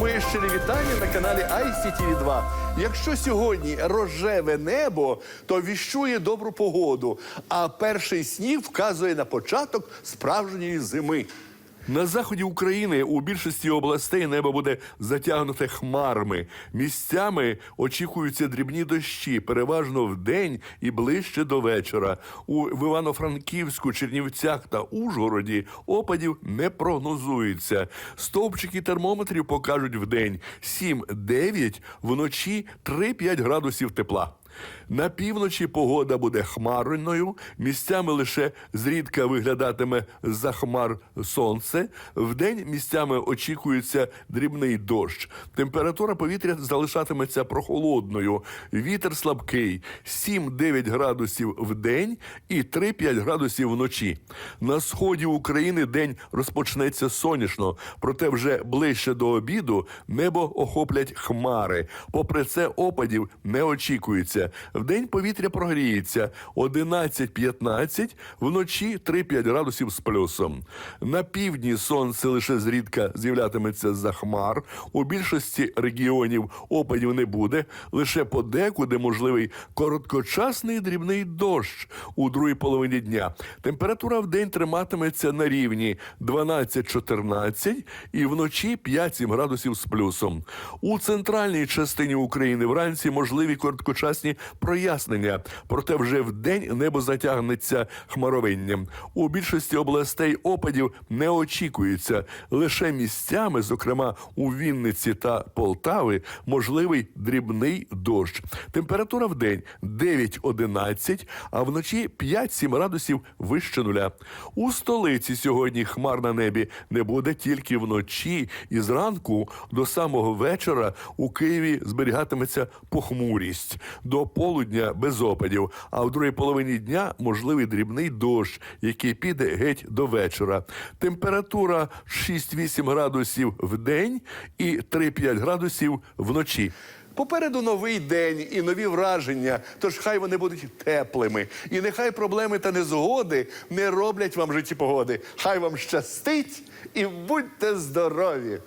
Мої щирі вітання на каналі ICTV 2 Якщо сьогодні рожеве небо, то віщує добру погоду, а перший сніг вказує на початок справжньої зими. На заході України у більшості областей небо буде затягнуте хмарами. Місцями очікуються дрібні дощі, переважно вдень і ближче до вечора. У в Івано-Франківську, Чернівцях та Ужгороді опадів не прогнозується. Стовпчики термометрів покажуть вдень 7-9, вночі 3-5 градусів тепла. На півночі погода буде хмарною, місцями лише зрідка виглядатиме за хмар сонце. Вдень місцями очікується дрібний дощ. Температура повітря залишатиметься прохолодною. Вітер слабкий 7-9 градусів в день і 3-5 градусів вночі. На сході України день розпочнеться сонячно, проте вже ближче до обіду небо охоплять хмари. Попри це, опадів не очікується. Вдень повітря прогріється 11-15, вночі 3-5 градусів з плюсом. На півдні сонце лише зрідка з'являтиметься за хмар. У більшості регіонів опадів не буде, лише подекуди можливий короткочасний дрібний дощ у другій половині дня. Температура в день триматиметься на рівні 12-14 і вночі 5-7 градусів з плюсом. У центральній частині України вранці можливі короткочасні прояснення, проте вже в день небо затягнеться хмаровинням. У більшості областей опадів не очікується. Лише місцями, зокрема у Вінниці та Полтави, можливий дрібний дощ. Температура в день 9-11, а вночі 5-7 градусів вище нуля. У столиці сьогодні хмар на небі не буде тільки вночі, і зранку до самого вечора у Києві зберігатиметься похмурість. До полудня без опадів, а в другій половині дня можливий дрібний дощ, який піде геть до вечора. Температура 6-8 градусів в день і 3-5 градусів вночі. Попереду новий день і нові враження, тож хай вони будуть теплими. І нехай проблеми та незгоди не роблять вам житті погоди. Хай вам щастить і будьте здорові!